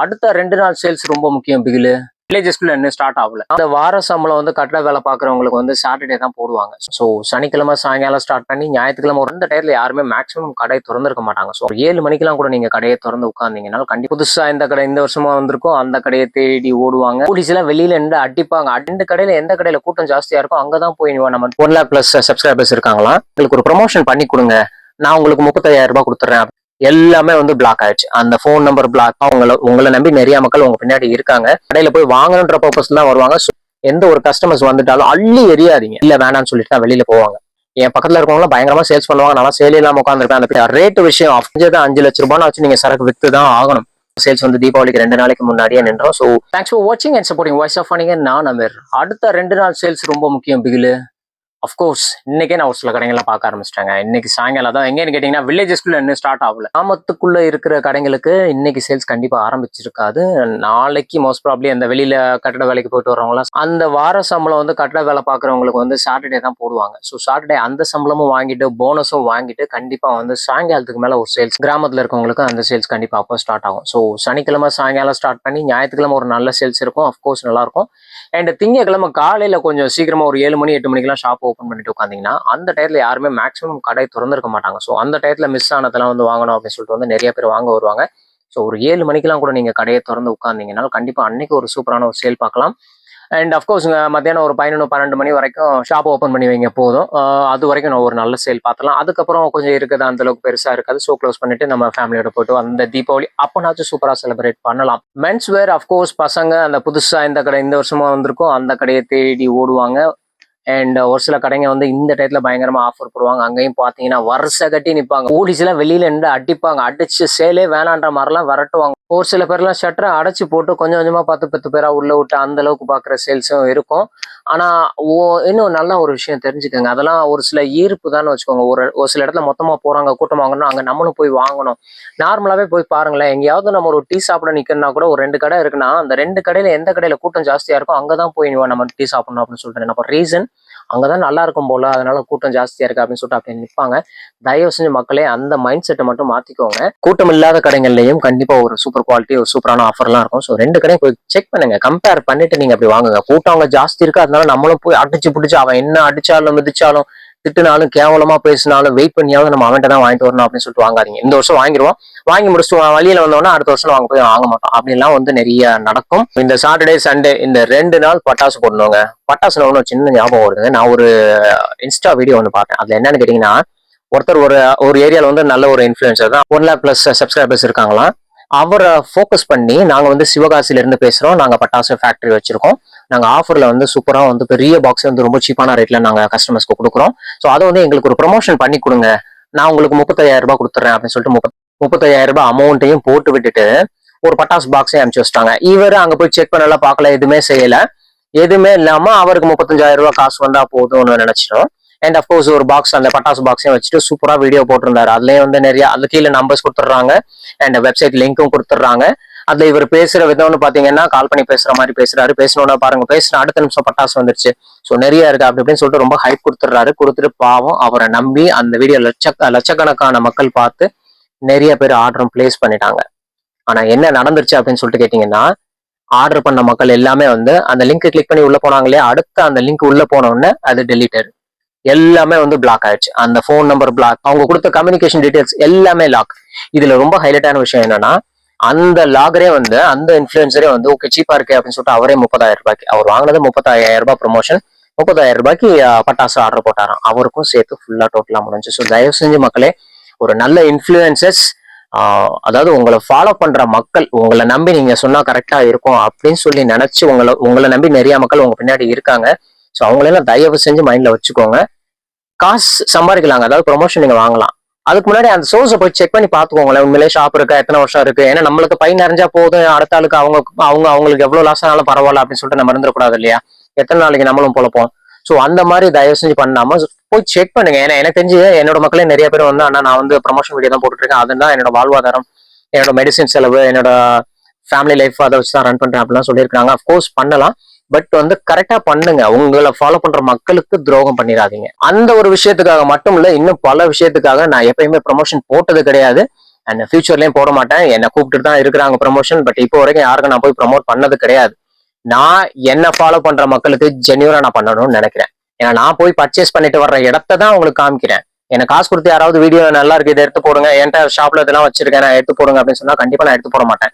அடுத்த ரெண்டு நாள் சேல்ஸ் ரொம்ப முக்கியம் பிகிலு. வில்லேஜஸ்குள்ள இன்னும் ஸ்டார்ட் ஆகல. அந்த வார சம்பளம் வந்து கட்டட வேலை பார்க்குறவங்களுக்கு வந்து சாட்டர்டே தான் போடுவாங்க. ஸோ சனிக்கிழமை சாயங்காலம் ஸ்டார்ட் பண்ணி ஞாயிற்றுக்கிழமை ஒரு ரெண்டு யாருமே மேக்ஸிமம் கடையை திறந்திருக்க மாட்டாங்க. ஸோ ஏழு மணிக்கெல்லாம் கூட நீங்க கடையை திறந்து உட்காந்தீங்கன்னா கண்டிப்பா புதுசா இந்த கடை இந்த வருஷமா வந்திருக்கும் அந்த கடையை தேடி ஓடுவாங்க. போலீஸ் எல்லாம் வெளியில நின்று அடிப்பாங்க. அடிந்த கடையில எந்த கடையில கூட்டம் ஜாஸ்தியா இருக்கோ அங்கதான் போய் நம்ம ஒன் லேக் பிளஸ் சப்ஸ்கிரைபர்ஸ் இருக்காங்களா உங்களுக்கு ஒரு ப்ரொமோஷன் பண்ணி கொடுங்க. நான் உங்களுக்கு முப்பத்தாயிரம் ரூபாய் கொடுத்துறேன். எல்லாமே வந்து பிளாக் ஆயிடுச்சு. அந்த ஃபோன் நம்பர் பிளாக் உங்களை உங்களை நம்பி நிறைய மக்கள் உங்க பின்னாடி இருக்காங்க. கடையில போய் வாங்கணுன்ற பர்பஸ் தான் வருவாங்க. எந்த ஒரு கஸ்டமர்ஸ் வந்துட்டாலும் அள்ளி எரியாதீங்க இல்ல வேணாம்னு சொல்லிட்டு தான் வெளியில போவாங்க. என் பக்கத்துல இருக்கவங்க பயங்கரமா சேல்ஸ் பண்ணுவாங்க. நல்லா சேல் இல்லாம உட்காந்துருப்பேன் அந்த ரேட் விஷயம் அஞ்சதான் அஞ்சு லட்ச ரூபாய் வச்சு நீங்க சரக்கு வித்து தான் ஆகணும். சேல்ஸ் வந்து தீபாவளிக்கு ரெண்டு நாளைக்கு முன்னாடியே நின்றோம். ஸோ தேங்க்ஸ் ஃபார் வாட்சிங் அண்ட் சப்போர்ட்டிங் வாய்ஸ் ஆஃப் பண்ணிங்க நான் அமீர். அடுத்த ரெண்டு நாள் சேல்ஸ் ரொம்ப முக்கியம் பிகிலு. அஃப்கோர்ஸ் இன்னைக்கே நான் ஒரு சில கடைகள்லாம் பார்க்க ஆரம்பிச்சிட்டாங்க. இன்னைக்கு சாயங்காலம் தான் எங்கேன்னு கேட்டிங்கன்னா வில்லேஜஸ்குள்ள இன்னும் ஸ்டார்ட் ஆகல. கிராமத்துக்குள்ள இருக்கிற கடைகளுக்கு இன்னைக்கு சேல்ஸ் கண்டிப்பா ஆரம்பிச்சிருக்காது. நாளைக்கு மோஸ்ட் ப்ராப்ளி அந்த வெளியில கட்டட வேலைக்கு போயிட்டு வரவங்களாம் அந்த வார சம்பளம் வந்து கட்டட வேலை பார்க்குறவங்களுக்கு வந்து சாட்டர்டே தான் போடுவாங்க. ஸோ சாட்டர்டே அந்த சம்பளமும் வாங்கிட்டு போனஸும் வாங்கிட்டு கண்டிப்பா வந்து சாயங்காலத்துக்கு மேல ஒரு சேல்ஸ் கிராமத்துல இருக்கவங்களுக்கு அந்த சேல்ஸ் கண்டிப்பா அப்போ ஸ்டார்ட் ஆகும். ஸோ சனிக்கிழமை சாயங்காலம் ஸ்டார்ட் பண்ணி ஞாயிற்றுக்கிழமை ஒரு நல்ல சேல்ஸ் இருக்கும். அஃப்கோர்ஸ் நல்லா இருக்கும். அண்ட் திங்கக்கிழமை காலையில கொஞ்சம் சீக்கிரமா ஒரு ஏழு மணி எட்டு மணிக்கெல்லாம் ஷாப் ஓப்பன் பண்ணிட்டு உட்காந்தீங்கன்னா அந்த டயத்தில் யாருமே மேக்ஸிமம் கடை திறந்திருக்க மாட்டாங்க. ஸோ அந்த டயத்தில் மிஸ் ஆனதெல்லாம் வந்து வாங்கணும் அப்படின்னு சொல்லிட்டு வந்து நிறைய பேர் வாங்க வருவாங்க. ஸோ ஒரு ஏழு மணிக்கெல்லாம் கூட நீங்க கடையை திறந்து உட்காந்தீங்கன்னா கண்டிப்பா அன்னைக்கு ஒரு சூப்பரான ஒரு சேல் பார்க்கலாம். அண்ட் அஃப்கோர்ஸ் மத்தியானம் ஒரு பதினொன்று பன்னெண்டு மணி வரைக்கும் ஷாப் ஓப்பன் பண்ணி வைங்க போதும். அது வரைக்கும் நான் ஒரு நல்ல சேல் பார்த்தலாம் அதுக்கப்புறம் கொஞ்சம் இருக்குது அந்த அளவுக்கு பெருசா இருக்காது. ஸோ க்ளோஸ் பண்ணிட்டு நம்ம ஃபேமிலியோட போயிட்டு அந்த தீபாவளி அப்போனாச்சும் சூப்பராக செலிப்ரேட் பண்ணலாம். மென்ஸ் வேர் அஃப்கோர்ஸ் பசங்க அந்த புதுசா இந்த கடை இந்த வருஷமா வந்திருக்கும் அந்த கடையை தேடி ஓடுவாங்க. அண்ட் ஒரு சில கடைங்க வந்து இந்த டயத்தில் பயங்கரமா ஆஃபர் போடுவாங்க. அங்கேயும் பாத்தீங்கன்னா வருஷ கட்டி நிப்பாங்க. போலீஸ் எல்லாம் வெளியில நின்று அடிப்பாங்க. அடிச்சு சேலே வேணான்ற மாதிரிலாம் விரட்டுவாங்க. ஒரு சில பேர்லாம் ஷட்டரை அடைச்சி போட்டு கொஞ்சம் கொஞ்சமாக பத்து பத்து பேராக உள்ளே விட்டு அந்த அளவுக்கு பார்க்குற சேல்ஸும் இருக்கும். ஆனால் ஓ- இன்னும் நல்ல ஒரு விஷயம் தெரிஞ்சுக்கோங்க. அதெல்லாம் ஒரு சில ஈர்ப்பு தான் வச்சுக்கோங்க. ஒரு ஒரு சில இடத்துல மொத்தமாக போகிறாங்க கூட்டம் வாங்கணும் அங்கே நம்மளும் போய் வாங்கணும். நார்மலாகவே போய் பாருங்களேன். எங்கேயாவது நம்ம ஒரு டீ சாப்பிட நிற்கணும்னா கூட ஒரு ரெண்டு கடை இருக்குன்னா அந்த ரெண்டு கடையில் எந்த கடையில் கூட்டம் ஜாஸ்தியாக இருக்கோ அங்கதான் போய் நம்ம டீ சாப்பிடணும் அப்படின்னு சொல்கிறேன் நம்ம ரீசன் அங்கதான் நல்லா இருக்கும் போல அதனால கூட்டம் ஜாஸ்தியா இருக்கு அப்படின்னு சொல்லிட்டு அப்படி நிற்பாங்க தயவு செஞ்சு மக்களே அந்த மைண்ட் செட்டை மட்டும் மாத்திக்கோங்க. கூட்டம் இல்லாத கடைகள்லயும் கண்டிப்பா ஒரு சூப்பர் குவாலிட்டி ஒரு சூப்பரான ஆஃபர்லாம் இருக்கும். ஸோ ரெண்டு கடையும் போய் செக் பண்ணுங்க. கம்பேர் பண்ணிட்டு நீங்க அப்படி வாங்குங்க. கூட்டம் அவங்க ஜாஸ்தி இருக்கு அதனால நம்மளும் போய் அடிச்சு பிடிச்சு அவன் என்ன அடிச்சாலும் மிதிச்சாலும் திட்டுனாலும் கேவலமா பேசினாலும் வெயிட் பண்ணியாவது நம்ம அவன்கிட்ட தான் வாங்கிட்டு வரணும் அப்படின்னு சொல்லிட்டு வாங்காதீங்க. இந்த வருஷம் வாங்கிடுவோம். வாங்கி முடிச்சுட்டு வழியில வந்தோம்னா அடுத்த வருஷம் வாங்க போய் வாங்க மாட்டோம். அப்படின்லாம் வந்து நிறைய நடக்கும். இந்த சாட்டர்டே சண்டே இந்த ரெண்டு நாள் பட்டாசு போடணுங்க. பட்டாசுல ஒன்று சின்ன ஞாபகம் வருதுங்க. நான் ஒரு இன்ஸ்டா வீடியோ ஒன்று பார்த்தேன். அதுல என்னன்னு கேட்டீங்கன்னா ஒருத்தர் ஒரு ஒரு ஏரியாவில் வந்து நல்ல ஒரு இன்ஃபுளுசர் தான். ஒன் லேக் பிளஸ் சப்ஸ்கிரைபர்ஸ் இருக்காங்களாம். அவரை ஃபோக்கஸ் பண்ணி நாங்கள் வந்து சிவகாசியிலேருந்து இருந்து பேசுறோம். பட்டாசு ஃபேக்டரி வச்சிருக்கோம். நாங்கள் ஆஃபரில் வந்து சூப்பராக வந்து பெரிய பாக்ஸ் வந்து ரொம்ப சீப்பான ரேட்டில் நாங்கள் கஸ்டமர்ஸ்க்கு கொடுக்குறோம். ஸோ அதை வந்து எங்களுக்கு ஒரு ப்ரொமோஷன் பண்ணி கொடுங்க. நான் உங்களுக்கு முப்பத்தையாயிரரூபா ரூபாய் கொடுத்துறேன் அப்படின்னு சொல்லிட்டு முப்பத் முப்பத்தையாயிரரூபா ரூபாய் அமௌண்ட்டையும் போட்டு விட்டுட்டு ஒரு பட்டாசு பாக்ஸையும் அனுப்பிச்சு வச்சிட்டாங்க. இவர் அங்க போய் செக் பண்ணலாம் பார்க்கல எதுவுமே செய்யல. எதுவுமே இல்லாம அவருக்கு முப்பத்தஞ்சாயிரம் ரூபாய் காசு வந்தா போதும்னு நினச்சிட்டோம். அண்ட் அஃப்கோர்ஸ் ஒரு பாக்ஸ் அந்த பட்டாசு பாக்ஸையும் வச்சுட்டு சூப்பரா வீடியோ போட்டிருந்தாரு. அதுலயும் வந்து நிறைய அது கீழே நம்பர்ஸ் கொடுத்துட்றாங்க. அண்ட் வெப்சைட் லிங்க்கும் கொடுத்துட்றாங்க. அதுல இவர் பேசுற விதம்னு பாத்தீங்கன்னா கால் பண்ணி பேசுற மாதிரி பேசுறாரு. பேசணும்னா பாருங்க பேசுற அடுத்த நிமிஷம் பட்டாசு வந்துருச்சு. ஸோ நிறைய இருக்கு. அப்படி அப்படின்னு சொல்லிட்டு ரொம்ப ஹைப் கொடுத்துட்றாரு. கொடுத்துட்டு பாவம் அவரை நம்பி அந்த வீடியோ லட்ச லட்சக்கணக்கான மக்கள் பார்த்து நிறைய பேர் ஆர்டரும் பிளேஸ் பண்ணிட்டாங்க. ஆனா என்ன நடந்துருச்சு அப்படின்னு சொல்லிட்டு கேட்டீங்கன்னா ஆர்டர் பண்ண மக்கள் எல்லாமே வந்து அந்த லிங்க் கிளிக் பண்ணி உள்ள போனாங்களே அடுத்த அந்த லிங்க் உள்ள போன அது டெலிட்டட் எல்லாமே வந்து பிளாக் ஆயிடுச்சு. அந்த ஃபோன் நம்பர் பிளாக் அவங்க கொடுத்த கம்யூனிகேஷன் டீடைல்ஸ் எல்லாமே லாக் இதுல ரொம்ப ஹைலைட்டான விஷயம் என்னன்னா அந்த லாகரே வந்து அந்த இன்ஃபுளுசரே வந்து ஓகே சீப்பா இருக்கு அப்படின்னு சொல்லிட்டு அவரே முப்பதாயிரம் ரூபாய்க்கு அவர் வாங்கினது முப்பத்தாயிரம் ரூபாய் ப்ரொமோஷன் முப்பதாயிரம் ரூபாய்க்கு பட்டாசு ஆர்டர் போட்டாராம். அவருக்கும் சேர்த்து ஃபுல்லா டோட்டலா முடிஞ்சு ஸோ தயவு செஞ்சு மக்களே ஒரு நல்ல இன்ஃபுளுசஸ் அதாவது உங்களை ஃபாலோ பண்ற மக்கள் உங்களை நம்பி நீங்க சொன்னா கரெக்டா இருக்கும் அப்படின்னு சொல்லி நினைச்சு உங்களை உங்களை நம்பி நிறைய மக்கள் உங்க பின்னாடி இருக்காங்க. ஸோ அவங்களெல்லாம் தயவு செஞ்சு மைண்ட்ல வச்சுக்கோங்க. காசு சம்பாதிக்கலாங்க. அதாவது ப்ரொமோஷன் நீங்க வாங்கலாம். அதுக்கு முன்னாடி அந்த சோர்ஸை போய் செக் பண்ணி பார்த்துக்கோங்களேன். உண்மையிலே ஷாப் இருக்கா எத்தனை வருஷம் இருக்கு? ஏன்னா நம்மளுக்கு பை நிறைஞ்சா போதும். அடுத்த ஆளுக்கு அவங்க அவங்க அவங்களுக்கு எவ்வளவு லாஸ் ஆனாலும் பரவாயில்ல அப்படின்னு சொல்லிட்டு நம்ம இருந்துடக்கூடாது இல்லையா? எத்தனை நாளைக்கு நம்மளும் பொழப்போம். ஸோ அந்த மாதிரி தயவு செஞ்சு பண்ணாம போய் செக் பண்ணுங்க. ஏன்னா எனக்கு தெரிஞ்சு என்னோட மக்களே நிறைய பேர் வந்து அண்ணா நான் வந்து ப்ரமோஷன் வீடியோ தான் போட்டுருக்கேன் அதுதான் என்னோட வாழ்வாதாரம். என்னோட மெடிசின் செலவு என்னோட ஃபேமிலி லைஃப் அதை வச்சு தான் ரன் பண்றேன் அப்படிலாம் சொல்லியிருக்காங்க அஃப்கோர்ஸ் பண்ணலாம். பட் வந்து கரெக்டா பண்ணுங்க. உங்களை ஃபாலோ பண்ற மக்களுக்கு துரோகம் பண்ணிடாதீங்க. அந்த ஒரு விஷயத்துக்காக மட்டும் இல்ல இன்னும் பல விஷயத்துக்காக நான் எப்பயுமே ப்ரொமோஷன் போட்டது கிடையாது. அண்ட் ஃபியூச்சர்லயும் போட மாட்டேன். என்னை கூப்பிட்டு தான் இருக்கிறாங்க ப்ரொமோஷன் பட் இப்போ வரைக்கும் யாருக்கும் நான் போய் ப்ரமோட் பண்ணது கிடையாது. நான் என்ன ஃபாலோ பண்ற மக்களுக்கு ஜென்யூரா நான் பண்ணணும்னு நினைக்கிறேன். ஏன்னா நான் போய் பர்ச்சேஸ் பண்ணிட்டு வர்ற இடத்த தான் உங்களுக்கு காமிக்கிறேன். எனக்கு காசு கொடுத்து யாராவது வீடியோ நல்லா இருக்கு இதை எடுத்து போடுங்க. என்கிட்ட ஷாப்ல இதெல்லாம் வச்சிருக்கேன் நான் எடுத்து போடுங்க அப்படின்னு சொன்னா கண்டிப்பா நான் எடுத்து போட மாட்டேன்.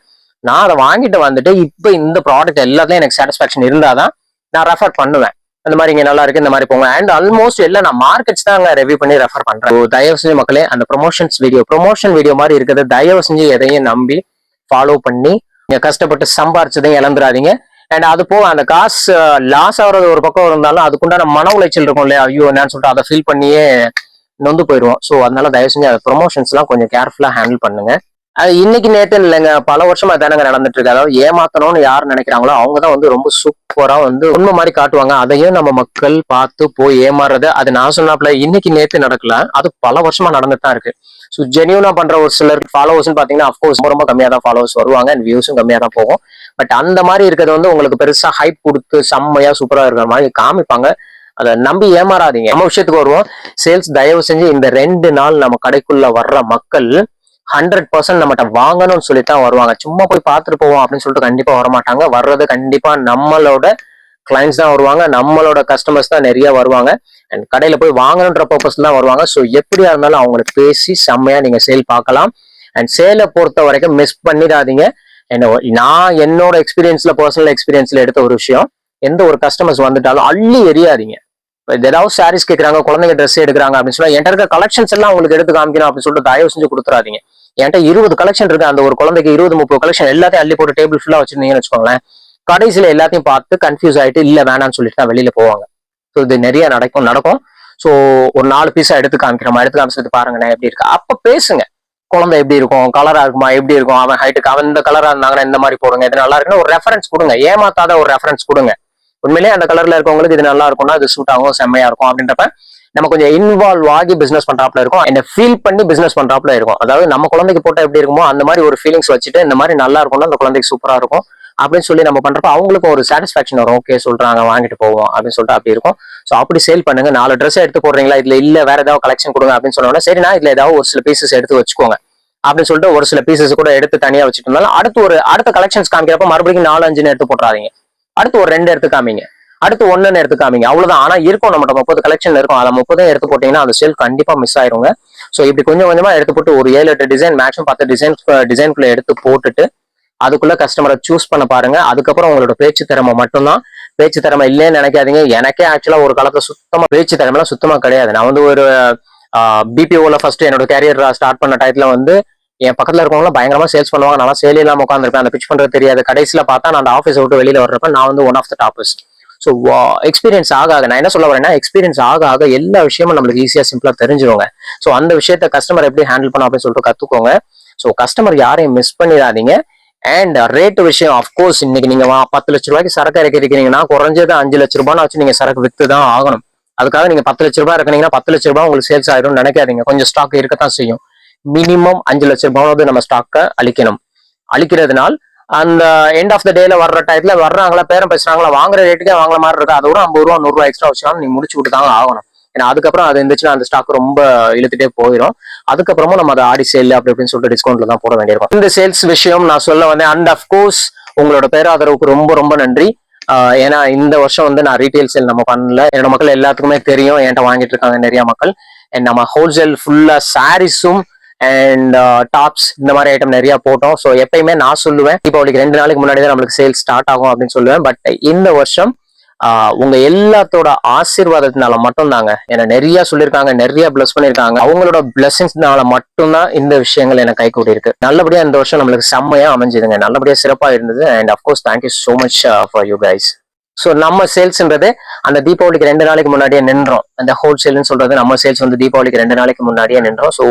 நான் அதை வாங்கிட்டு வந்துட்டு இப்போ இந்த ப்ராடக்ட் எல்லாத்துலயும் எனக்கு சாட்டிஸ்ஃபேக்ஷன் இருந்தாதான் நான் ரெஃபர் பண்ணுவேன். அந்த மாதிரி இங்கே நல்லா இருக்கு இந்த மாதிரி போங்க. அண்ட் ஆல்மோஸ்ட் எல்லாம் நான் மார்க்கெட்ஸ் தான் ரிவ்யூ பண்ணி ரெஃபர் பண்றேன். தயவு செஞ்சு மக்களே அந்த ப்ரொமோஷன்ஸ் வீடியோ ப்ரொமோஷன் வீடியோ மாதிரி இருக்கிறது தயவு செஞ்சு எதையும் நம்பி ஃபாலோ பண்ணி நீங்க கஷ்டப்பட்டு சம்பாரிச்சதையும் இழந்துடாதீங்க. அண்ட் அது போக அந்த காசு லாஸ் ஆகுறது ஒரு பக்கம் இருந்தாலும் அதுக்குண்டான மன உளைச்சல் இருக்கும் இல்லையா? ஐயோ என்னன்னு சொல்லிட்டு அதை ஃபீல் பண்ணியே நொந்து போயிடுவோம். ஸோ அதனால தயவு செஞ்சு அதை ப்ரொமோஷன்ஸ்லாம் கொஞ்சம் கேர்ஃபுல்லாக ஹேண்டில் பண்ணுங்க. அது இன்னைக்கு நேற்று இல்லைங்க பல வருஷமா தானங்க நடந்துட்டு இருக்கு. அதாவது ஏமாத்தணும்னு யார் நினைக்கிறாங்களோ அவங்க தான் வந்து ரொம்ப சூப்பரா வந்து உண்மை மாதிரி காட்டுவாங்க. அதையும் நம்ம மக்கள் பார்த்து போய் ஏமாறுறது அது நான் சொன்னாப்ல இன்னைக்கு நேற்று நடக்கல அது பல வருஷமா நடந்துட்டு தான் இருக்கு. ஸோ ஜெனியூனா பண்ற ஒரு சிலர் ஃபாலோவர்ஸ் பாத்தீங்கன்னா அஃப்கோர்ஸ் ரொம்ப ரொம்ப கம்மியா தான் ஃபாலோவர்ஸ் வருவாங்க அண்ட் வியூஸும் கம்மியா தான் போகும். பட் அந்த மாதிரி இருக்கிறது வந்து உங்களுக்கு பெருசா ஹைப் கொடுத்து செம்மையா சூப்பரா இருக்கிற மாதிரி காமிப்பாங்க. அதை நம்பி ஏமாறாதீங்க. நம்ம விஷயத்துக்கு வருவோம். சேல்ஸ் தயவு செஞ்சு இந்த ரெண்டு நாள் நம்ம கடைக்குள்ள வர்ற மக்கள் ஹண்ட்ரட் பர்சன்ட் நம்மகிட்ட வாங்கணும்னு சொல்லி தான் வருவாங்க. சும்மா போய் பார்த்துட்டு போவோம் அப்படின்னு சொல்லிட்டு கண்டிப்பாக வர மாட்டாங்க வர்றது கண்டிப்பாக நம்மளோட கிளைண்ட்ஸ் தான் வருவாங்க. நம்மளோட கஸ்டமர்ஸ் தான் நிறைய வருவாங்க. அண்ட் கடையில் போய் வாங்கணுன்ற பர்பஸ் தான் வருவாங்க. ஸோ எப்படியா இருந்தாலும் அவங்களுக்கு பேசி செம்மையாக நீங்கள் சேல் பார்க்கலாம். அண்ட் சேலை பொறுத்த வரைக்கும் மிஸ் பண்ணிடாதீங்க. என்ன நான் என்னோட எக்ஸ்பீரியன்ஸில் பர்சனல் எக்ஸ்பீரியன்ஸில் எடுத்த ஒரு விஷயம் எந்த ஒரு கஸ்டமர்ஸ் வந்துட்டாலும் அள்ளி எரியாதீங்க ஏதாவது சாரீஸ் கேட்கறாங்க குழந்தைங்க ட்ரெஸ் எடுக்கிறாங்க அப்படின்னு சொன்னா என்கிட்ட இருக்க கலெக்ஷன்ஸ் எல்லாம் உங்களுக்கு எடுத்து காமிக்கணும் அப்படின்னு சொல்லிட்டு தயவு செஞ்சு கொடுத்துறாதீங்க. என்கிட்ட இருபது கலெக்ஷன் இருக்கு. அந்த ஒரு குழந்தைக்கு இருபது முப்பது கலெக்ஷன் எல்லாத்தையும் அள்ளி போட்டு டேபிள் ஃபுல்லா வச்சிருந்தீங்கன்னு வச்சுக்கோங்களேன் கடைசியில எல்லாத்தையும் பார்த்து கன்ஃபியூஸ் ஆயிட்டு இல்ல வேணாம்னு சொல்லிட்டு தான் வெளியில போவாங்க. ஸோ இது நிறைய நடக்கும் நடக்கும். ஸோ ஒரு நாலு பீஸா எடுத்து காமிக்கிறோமா எடுத்து காமிச்சது பாருங்கண்ணே எப்படி இருக்கு. அப்ப பேசுங்க. குழந்தை எப்படி இருக்கும்? கலரா இருக்குமா? எப்படி இருக்கும்? அவன் ஹைட்டுக்கு அவன் இந்த கலரா இருந்தாங்கன்னா இந்த மாதிரி போடுங்க. இது நல்லா இருக்குன்னு ஒரு ரெஃபரன்ஸ் கொடுங்க. ஏமாத்தாத ஒரு ரெஃபரன்ஸ் கொடுங்க. உண்மையிலேயே அந்த கலர்ல இருக்கவங்களுக்கு இது நல்லா இருக்கும்னா இது சூட் ஆகும் செம்மையா இருக்கும் அப்படின்றப்ப நம்ம கொஞ்சம் இன்வால்வ் ஆகி பிசினஸ் பண்றாப்ல இருக்கும். என்ன ஃபீல் பண்ணி பிசினஸ் பண்றாப்ல இருக்கும். அதாவது நம்ம குழந்தைக்கு போட்டா எப்படி இருக்குமோ அந்த மாதிரி ஒரு ஃபீலிங்ஸ் வச்சுட்டு இந்த மாதிரி நல்லா இருக்கும்னா அந்த குழந்தைக்கு சூப்பரா இருக்கும் அப்படின்னு சொல்லி நம்ம பண்றப்ப அவங்களுக்கும் ஒரு சாட்டிஸ்ஃபேக்ஷன் வரும். ஓகே சொல்றாங்க வாங்கிட்டு போவோம் அப்படின்னு சொல்லிட்டு அப்படி இருக்கும். ஸோ அப்படி சேல் பண்ணுங்க. நாலு ட்ரெஸ் எடுத்து போடுறீங்களா? இதுல இல்ல வேற ஏதாவது கலெக்ஷன் கொடுங்க அப்படின்னு சொன்னோம்னா நான் இதுல ஏதாவது ஒரு சில பீசஸ் எடுத்து வச்சுக்கோங்க அப்படின்னு சொல்லிட்டு ஒரு சில பீசஸ் கூட எடுத்து தனியா வச்சுட்டு இருந்தாலும் அடுத்து ஒரு அடுத்த கலெக்ஷன்ஸ் காமிக்கிறப்ப மறுபடியும் நாலு அஞ்சுன்னு எடுத்து போட்டுறாதீங்க. அடுத்து ஒரு ரெண்டு எடுத்து காமிங்க. அடுத்து ஒண்ணுன்னு எடுத்து காமிங்க. அவ்வளவுதான். ஆனா இருக்கும். நம்மகிட்ட முப்பது கலெக்ஷன் இருக்கும். அதை முப்பதும் எடுத்து போட்டீங்கன்னா அந்த சேல் கண்டிப்பா மிஸ் ஆயிருங்க. ஸோ இப்படி கொஞ்சம் கொஞ்சமா எடுத்து போட்டு ஒரு ஏழு எட்டு டிசைன் மேக்ஸிமம் பத்து டிசைன் டிசைன்குள்ள எடுத்து போட்டுட்டு அதுக்குள்ள கஸ்டமரை சூஸ் பண்ண பாருங்க. அதுக்கப்புறம் உங்களோட பேச்சு திறமை மட்டும்தான். பேச்சு திறமை இல்லைன்னு நினைக்காதீங்க. எனக்கே ஆக்சுவலா ஒரு காலத்துல சுத்தமா பேச்சு திறமைலாம் சுத்தமா கிடையாது. நான் வந்து ஒரு பிபிஓல ஃபர்ஸ்ட் என்னோட கேரியர் ஸ்டார்ட் பண்ண டயத்துல வந்து என் பக்கத்துல இருக்கவங்களும் பயங்கரமா சேல்ஸ் பண்ணுவாங்க. நல்லா சேல் இல்லாம உட்காந்துருப்பேன் அந்த பிச் பண்றது தெரியாது. கடைசியில பார்த்தா நான் அந்த ஆஃபீஸ் விட்டு வெளியில வர்றப்ப நான் வந்து one of the toppest so experience ஆக ஆக நான் என்ன சொல்ல வரேன்னா எக்ஸ்பீரியன்ஸ் ஆக ஆக எல்லா விஷயமும் நம்மளுக்கு ஈஸியா சிம்பிளா தெரிஞ்சிருவாங்க ஸோ அந்த விஷயத்த கஸ்டமர் எப்படி ஹேண்டில் பண்ண அப்படின்னு சொல்லிட்டு கத்துக்கோங்க. ஸோ கஸ்டமர் யாரையும் மிஸ் பண்ணிடாதீங்க. அண்ட் ரேட் விஷயம் அஃப்கோர்ஸ் இன்னைக்கு நீங்க வா- பத்து லட்ச ரூபாய்க்கு சரக்கு இறக்கி இருக்கீங்கன்னா குறைஞ்சது அஞ்சு லட்ச ரூபாய் வச்சு நீங்க சரக்கு வித்து தான் ஆகணும். அதுக்காக நீங்க பத்து லட்ச ரூபாய் இருக்கீங்கன்னா பத்து லட்ச ரூபாய் உங்களுக்கு சேல்ஸ் ஆயிரும் நினைக்காதீங்க. கொஞ்சம் ஸ்டாக் இருக்கத்தான் செய்யும். மினிமம் அஞ்சு லட்ச ரூபாவது நம்ம ஸ்டாக்கை அழிக்கணும். அழிக்கிறதுனால் அந்த எண்ட் ஆஃப் த டேல வர்ற டயத்துல வர்றாங்களா பேரம் பேசுறாங்களா வாங்குற ரேட்டுக்கே வாங்குற மாதிரி இருக்கா அதோட ஐம்பது ரூபா நூறு ரூபா எக்ஸ்ட்ரா வச்சாலும் நீ முடிச்சு விட்டு தாங்க ஆகணும். ஏன்னா அதுக்கப்புறம் அது இருந்துச்சுன்னா அந்த ஸ்டாக் ரொம்ப இழுத்துட்டே போயிடும். அதுக்கப்புறமும் நம்ம அதை ஆடி சேல் அப்படி இப்படின்னு சொல்லிட்டு டிஸ்கவுண்ட்ல தான் போட வேண்டியிருக்கும். இந்த சேல்ஸ் விஷயம் நான் சொல்ல வந்தேன். அண்ட் அஃப்கோர்ஸ் உங்களோட பேராதரவுக்கு ரொம்ப ரொம்ப நன்றி. ஆஹ் ஏன்னா இந்த வருஷம் வந்து நான் ரீட்டைல் சேல் நம்ம பண்ணல. என்னோட மக்கள் எல்லாத்துக்குமே தெரியும். என்கிட்ட வாங்கிட்டு இருக்காங்க நிறைய மக்கள். and நம்ம ஹோல்சேல் ஃபுல்லா சாரீஸும் அண்ட் டாப்ஸ் uh, இந்த மாதிரி ஐட்டம் நிறைய போட்டோம். ஸோ எப்பயுமே நான் சொல்லுவேன் தீபாவளிக்கு ரெண்டு நாளைக்கு முன்னாடி தான் நம்மளுக்கு சேல் ஸ்டார்ட் ஆகும் அப்படின்னு சொல்லுவேன். பட் இந்த வருஷம் uh, உங்க எல்லாத்தோட ஆசீர்வாதத்தினால மட்டும்தாங்க. என்ன நிறைய சொல்லியிருக்காங்க நிறைய பிளஸ் பண்ணியிருக்காங்க. அவங்களோட பிளஸ்ஸிங்ஸ்னால மட்டும்தான் இந்த விஷயங்கள் எனக்கு கை கூடி இருக்கு நல்லபடியா இந்த வருஷம் நம்மளுக்கு செம்மையா அமைஞ்சதுங்க. நல்லபடியா சிறப்பா இருந்தது. And of course thank you so much for you guys so நம்ம சேல்ஸ்ன்றது அந்த தீபாவளிக்கு ரெண்டு நாளைக்கு முன்னாடியே நின்றோம். அந்த ஹோல்சேல்னு சொல்றது நம்ம சேல்ஸ் வந்து தீபாவளிக்கு ரெண்டு நாளைக்கு முன்னாடியே நின்றோம். ஸோ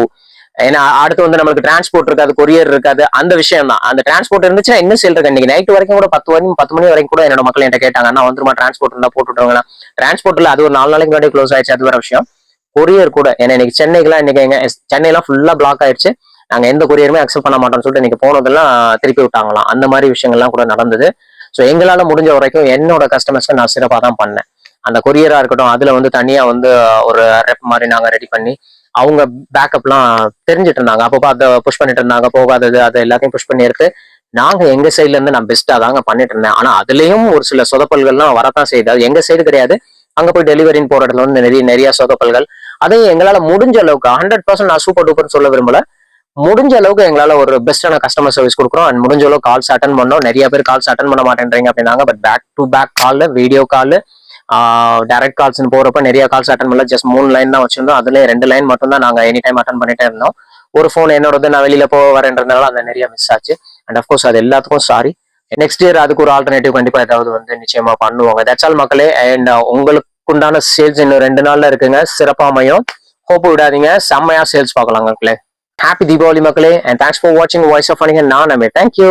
ஏன்னா அடுத்து வந்து நம்மளுக்கு டிரான்ஸ்போர்ட் இருக்காது கொரியர் இருக்காது அந்த விஷயம் தான் அந்த டிரான்ஸ்போர்ட் இருந்துச்சுன்னா இன்னும் சேல் இருக்கு இன்னைக்கு நைட் வரைக்கும் கூட பத்து மணி பத்து மணி வரைக்கும் கூட என்னோட மக்கள் என்கிட்ட கேட்டாங்க அண்ணா வந்துருமா டிரான்ஸ்போர்ட் இருந்தா போட்டு விட்டுருவாங்க டிரான்ஸ்போர்ட்ல அது ஒரு நாலு நாளைக்கு முன்னாடி க்ளோஸ் ஆயிடுச்சு அது வேற விஷயம். கொரியர் கூட ஏன்னா இன்னைக்கு சென்னைக்குலாம் இன்னைக்கு எங்க சென்னைலாம் ஃபுல்லா பிளாக் ஆயிடுச்சு. நாங்க எந்த கொரியருமே அக்செப்ட் பண்ண மாட்டோம்னு சொல்லிட்டு இன்னைக்கு போனதெல்லாம் திருப்பி விட்டாங்களாம். அந்த மாதிரி விஷயங்கள்லாம் கூட நடந்தது. ஸோ எங்களால முடிஞ்ச வரைக்கும் என்னோட கஸ்டமர்ஸ்க்கு நான் சிறப்பாக தான் பண்ணேன். அந்த கொரியரா இருக்கட்டும் அதுல வந்து தனியா வந்து ஒரு ரெப் மாதிரி நாங்க ரெடி பண்ணி அவங்க பேக்கப்லாம் தெரிஞ்சுட்டு இருந்தாங்க. அப்பப்போ அதை புஷ் பண்ணிட்டு இருந்தாங்க போகாதது அதை எல்லாத்தையும் புஷ் பண்ணி எடுத்து நாங்க எங்க சைட்ல இருந்து நான் பெஸ்டா தாங்க பண்ணிட்டு இருந்தேன். ஆனா அதுலயும் ஒரு சில சொதப்பல்கள்லாம் வரத்தான் செய்யுது. அது எங்க சைடு கிடையாது. அங்க போய் டெலிவரின்னு போற இடத்துல வந்து நிறைய நிறைய சொதப்பல்கள். அதையும் எங்களால முடிஞ்ச அளவுக்கு ஹண்ட்ரட் பர்சன்ட் நான் சூப்பர் டூப்பர்னு சொல்ல விரும்பல. முடிஞ்ச அளவுக்கு எங்களால ஒரு பெஸ்டான கஸ்டமர் சர்வீஸ் கொடுக்குறோம். அண்ட் முடிஞ்ச அளவுக்கு கால்ஸ் அட்டன் பண்ணோம். நிறைய பேர் கால்ஸ் அட்டன் பண்ண மாட்டேன்றீங்க அப்படின்னாங்க. But back to back call video call direct கால்ஸ்னு போறப்ப நிறைய கால்ஸ் அட்டன் பண்ணல. ஜஸ்ட் மூணு லைன் தான் வச்சிருந்தோம். அதுல ரெண்டு லைன் மட்டும் தான் நாங்க எனி டைம் அட்டன் பண்ணிட்டே இருந்தோம். ஒரு ஃபோன் என்னோடது நான் வெளியில போக வரேன்றதுனால அந்த நிறைய மிஸ் ஆச்சு. அண்ட் அஃப்கோர்ஸ் அது எல்லாத்துக்கும் சாரி நெக்ஸ்ட் இயர் அதுக்கு ஒரு ஆல்டர்னேட்டிவ் கண்டிப்பா ஏதாவது வந்து நிச்சயமா பண்ணுவாங்க. தட்ஸ் ஆல் மக்களே. அண்ட் uh, உங்களுக்கு உண்டான சேல்ஸ் இன்னும் ரெண்டு நாள்ல இருக்குங்க. சிறப்பா அமையும் ஹோப் விடாதீங்க. செம்மையா சேல்ஸ் பார்க்கலாம் மக்களே. ஹாப்பி தீபாவளி மக்களே. அண்ட் தேங்க்ஸ் ஃபார் வாட்சிங் வாய்ஸ் ஆஃப் பண்ணிங்க நான் நம்ம தேங்க்யூ